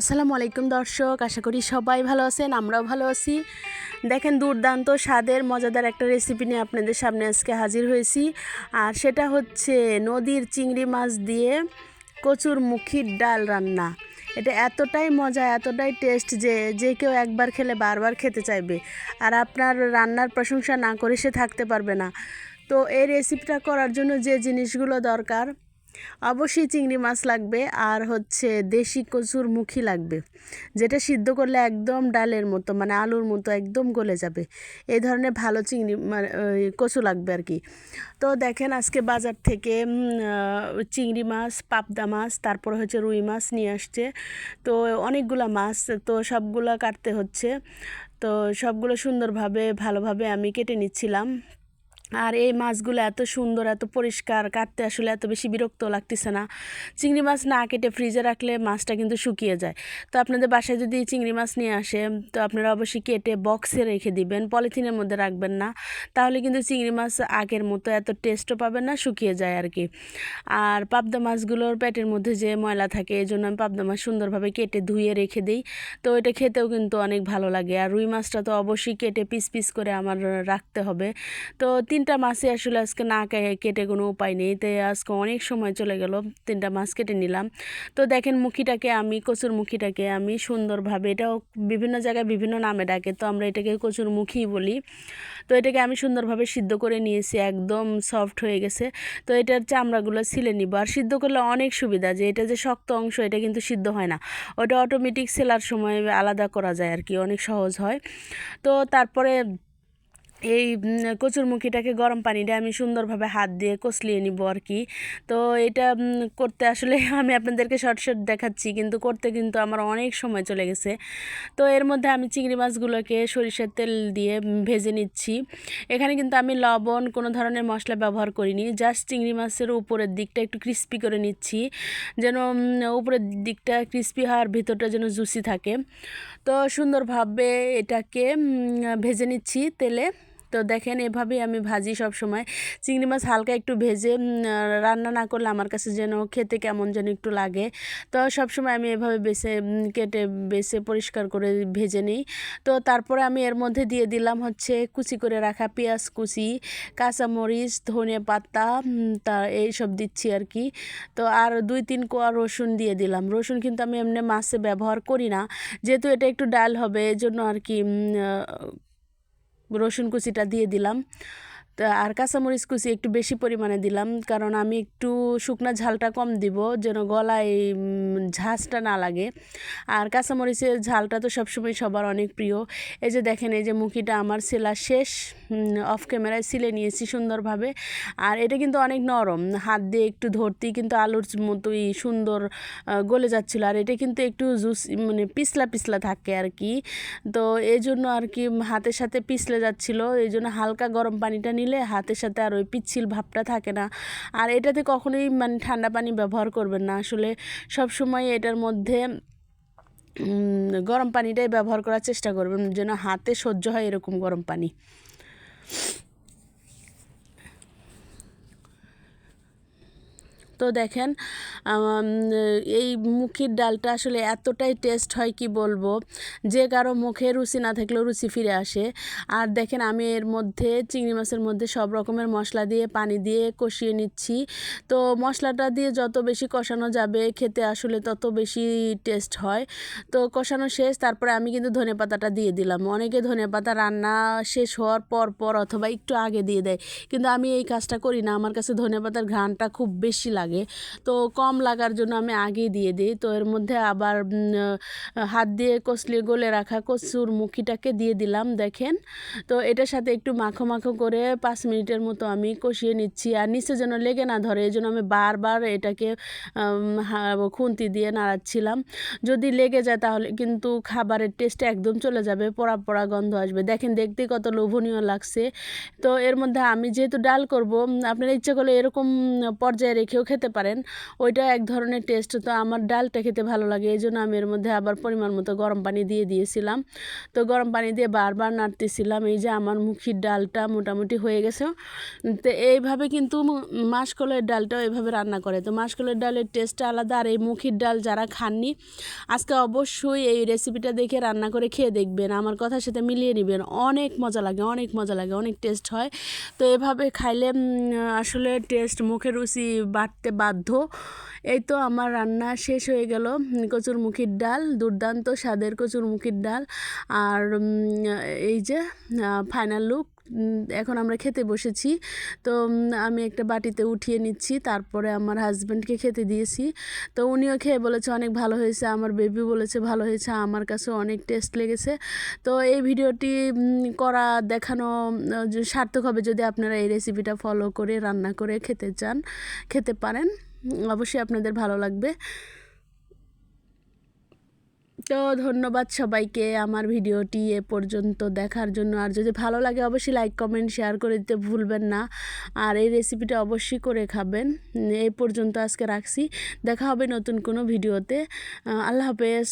আসসালামু আলাইকুম দর্শক, আশা করি সবাই ভালো আছেন, আমরাও ভালো আছি। দেখেন দুর্দান্ত স্বাদের, মজাদার একটা রেসিপি নিয়ে আপনাদের সামনে আজকে হাজির হয়েছি। আর সেটা হচ্ছে নদীর চিংড়ি মাছ দিয়ে কচুর মুখির ডাল রান্না। এটা এতটাই মজা, এতটাই টেস্ট যে যে কেউ একবার খেলে বারবার খেতে চাইবে। আর আপনার রান্নার প্রশংসা না করে সে থাকতে পারবে না। তো এই রেসিপিটা করার জন্য যে জিনিসগুলো দরকার অবশ্যই চিংড়ি মাছ লাগবে আর হচ্ছে দেশি কচুর মুখি লাগবে। যেটা সিদ্ধ করলে একদম ডালের মতো মানে আলুর মতো একদম গলে যাবে। এই ধরনের ভালো চিংড়ি মানে কচু লাগবে আর কি। তো দেখেন আজকে বাজার থেকে চিংড়ি মাছ, পাবদা মাছ, তারপর হচ্ছে রুই মাছ নিয়ে আসছে। তো অনেকগুলা মাছ, তো সবগুলা কাটতে হচ্ছে। তো সবগুলো সুন্দরভাবে, ভালোভাবে আমি কেটে নিচ্ছিলাম। আর এই মাছগুলো এত সুন্দর, এত পরিষ্কার, কাটতে আসলে এত বেশি বিরক্ত লাগতেছে না। চিংড়ি মাছ না কেটে ফ্রিজে রাখলে মাছটা কিন্তু শুকিয়ে যায়। তো আপনাদের বাসায় যদি চিংড়ি মাছ নিয়ে আসে, তো আপনারা অবশ্যই কেটে বক্সে রেখে দিবেন, পলিথিনের মধ্যে রাখবেন না। তাহলে কিন্তু চিংড়ি মাছ আগের মতো এত টেস্টও পাবেন না, শুকিয়ে যায় আর কি। আর পাবদা মাছগুলোর পেটের মধ্যে যে ময়লা থাকে, এই জন্য আমি পাবদা মাছ সুন্দরভাবে কেটে ধুয়ে রেখে দিই। তো এটা খেতেও কিন্তু অনেক ভালো লাগে। আর রুই মাছটা তো অবশ্যই কেটে পিস পিস করে আমার রাখতে হবে। তো তিনটা মাছই আসলে আজকে না কেটে কোনো উপায় নেই। তাই আজকে অনেক সময় চলে গেল, তিনটা মাছ কেটে নিলাম। তো দেখেন মুখিটাকে আমি, কচুর মুখিটাকে আমি সুন্দরভাবে, এটাও বিভিন্ন জায়গায় বিভিন্ন নামে ডাকে, তো আমরা এটাকে কচুর মুখি বলি। তো এটাকে আমি সুন্দরভাবে সিদ্ধ করে নিয়েছি, একদম সফট হয়ে গেছে। তো এটার চামড়াগুলো ছিলে নিব। আর সিদ্ধ করলে অনেক সুবিধা যে, এটা যে শক্ত অংশ, এটা কিন্তু সিদ্ধ হয় না। ওটা অটোমেটিক সেলার সময় আলাদা করা যায় আর কি, অনেক সহজ হয়। তো তারপরে এই কচুরমুখিটাকে গরম পানিটা আমি সুন্দরভাবে হাত দিয়ে কষলিয়ে নিব আর কি। তো এটা করতে আসলে আমি আপনাদেরকে শর্ট শর্ট দেখাচ্ছি, কিন্তু করতে কিন্তু আমার অনেক সময় চলে গেছে। তো এর মধ্যে আমি চিংড়ি মাছগুলোকে সরিষার তেল দিয়ে ভেজে নিচ্ছি। এখানে কিন্তু আমি লবণ, কোনো ধরনের মশলা ব্যবহার করিনি, জাস্ট চিংড়ি মাছের উপরের দিকটা একটু ক্রিস্পি করে নিচ্ছি, যেন উপরের দিকটা ক্রিস্পি হওয়ার ভিতরটা যেন জুসি থাকে। তো সুন্দরভাবে এটাকে ভেজে নিচ্ছি তেলে। তো দেখেন এভাবেই আমি ভাজি সব সময় চিংড়ি মাছ হালকা একটু ভেজে রান্না না করলে আমার কাছে যেন খেতে কেমন যেন একটু লাগে। তো সব সময় আমি এভাবে বেছে কেটে, বেছে পরিষ্কার করে ভেজে নিই। তো তারপরে আমি এর মধ্যে দিয়ে দিলাম হচ্ছে কুচি করে রাখা পেঁয়াজ কুচি, কাঁচামরিচ, ধনে পাতা তা এইসব দিচ্ছি আর কি। তো আর দুই তিন কোয়া রসুন দিয়ে দিলাম। রসুন কিন্তু আমি এমনি মাছে ব্যবহার করি না। যেহেতু এটা একটু ডাল হবে, এজন্য আর কি রসুন কুচিটা দিয়ে দিলাম। আর কাঁচামরিচ কুচি একটু বেশি পরিমাণে দিলাম, কারণ আমি একটু শুকনো ঝালটা কম দিব, যেন গলায় ঝাঁঝটা না লাগে। আর কাঁচামরিচের ঝালটা তো সবসময় সবার অনেক প্রিয়। এই যে দেখেন, এই যে মুখিটা আমার সেলা শেষ অফ ক্যামেরায় সিলে নিয়েছি সুন্দরভাবে। আর এটা কিন্তু অনেক নরম, হাত দিয়ে একটু ধরতেই কিন্তু আলুর মতোই সুন্দর গলে যাচ্ছিল। আর এটা কিন্তু একটু জুস মানে পিছলা পিছলা থাকে আর কি। তো এই জন্য আর কি হাতের সাথে পিছলে যাচ্ছিল এই জন্য হালকা গরম পানিটা নিলে হাতের সাথে আর ওই পিচ্ছিল ভাবটা থাকে না। আর এটাতে কখনোই মানে ঠান্ডা পানি ব্যবহার করবেন না। আসলে সব সময় এটার মধ্যে গরম পানিটাই ব্যবহার করার চেষ্টা করবেন যেন হাতে সহ্য হয় এরকম গরম পানি। তো দেখেন এই মুখির ডালটা আসলে এতটাই টেস্ট হয় কি বলব? যে কারও মুখে রুচি না থাকলেও রুচি ফিরে আসে। আর দেখেন, আমি এর মধ্যে চিংড়ি মাছের মধ্যে সব রকমের মশলা দিয়ে, পানি দিয়ে কষিয়ে নিচ্ছি। তো মশলাটা দিয়ে যত বেশি কষানো যাবে, খেতে আসলে তত বেশি টেস্ট হয়। তো কষানো শেষ, তারপরে আমি কিন্তু ধনে পাতাটা দিয়ে দিলাম। অনেকে ধনে পাতা রান্না শেষ হওয়ার পর পর অথবা একটু আগে দিয়ে দেয়। কিন্তু আমি এই কাজটা করি না। আমার কাছে ধনে পাতার ঘ্রাণটা খুব বেশি লাগে। তো কম লাগার জন্য আমি আগেই দিয়ে দিই। তো এর মধ্যে আবার হাত দিয়ে কষলিয়ে গলে রাখা কচুর মুখিটাকে দিয়ে দিলাম, দেখেন। তো এটার সাথে একটু মাখো মাখো করে পাঁচ মিনিটের মতো আমি কষিয়ে নিচ্ছি। আর নিচে যেন লেগে না ধরে, এই জন্য আমি বারবার এটাকে খুন্তি দিয়ে নাড়াচ্ছিলাম। যদি লেগে যায় তাহলে কিন্তু খাবারের টেস্ট একদম চলে যাবে, পোড়া পোড়া গন্ধ আসবে। দেখেন দেখতে কত লোভনীয় লাগছে। তো এর মধ্যে আমি যেহেতু ডাল করব, আপনারা ইচ্ছে করলে এরকম পর্যায়ে রেখেও খেতে খেতে পারেন। ওইটা এক ধরনের টেস্ট তো আমার ডালটা খেতে ভালো লাগে এই জন্য আমি এর মধ্যে আবার পরিমাণ মতো গরম পানি দিয়ে দিয়েছিলাম। তো গরম পানি দিয়ে বারবার নাড়তেছিলাম, এই যে আমার মুখির ডালটা মোটামুটি হয়ে গেছে। তো এইভাবে কিন্তু মাসকলের ডালটাও এইভাবে রান্না করে। তো মাসকলের ডালের টেস্টটা আলাদা, আর এই মুখির ডাল যারা খাননি, আজকে অবশ্যই এই রেসিপিটা দেখে রান্না করে খেয়ে দেখবেন। আমার কথার সাথে মিলিয়ে নেবেন। অনেক মজা লাগে, অনেক মজা লাগে, অনেক টেস্ট হয়। তো এভাবে খাইলে আসলে টেস্ট মুখের রুচি বাড়তে বাধ্য। এই তো আমার রান্না শেষ হয়ে গেল। কচুর মুখির ডাল, দুর্দান্ত স্বাদের কচুর মুখির ডাল। আর এই যে ফাইনাল লুক এখন আমরা খেতে বসেছি। তো আমি একটা বাটিতে উঠিয়ে নিচ্ছি, তারপরে আমার হাজব্যান্ডকে খেতে দিয়েছি। তো উনিও খেয়ে বলেছে, অনেক ভালো হয়েছে। আমার বেবি বলেছে, ভালো হয়েছে। আমার কাছে অনেক টেস্ট লেগেছে। তো এই ভিডিওটি করা দেখানো সার্থক হবে যদি আপনারা এই রেসিপিটা ফলো করে, রান্না করে খেতে চান, খেতে পারেন। অবশ্যই আপনাদের ভালো লাগবে। তো ধন্যবাদ সবাইকে আমার ভিডিওটি এ পর্যন্ত দেখার জন্য। আর যদি ভালো লাগে অবশ্যই লাইক কমেন্ট শেয়ার করে দিতে ভুলবেন না। আর এই রেসিপিটা অবশ্যই করে খাবেন। এই পর্যন্ত আজকে রাখছি। দেখা হবে নতুন কোনো ভিডিওতে। আল্লাহ হাফেজ।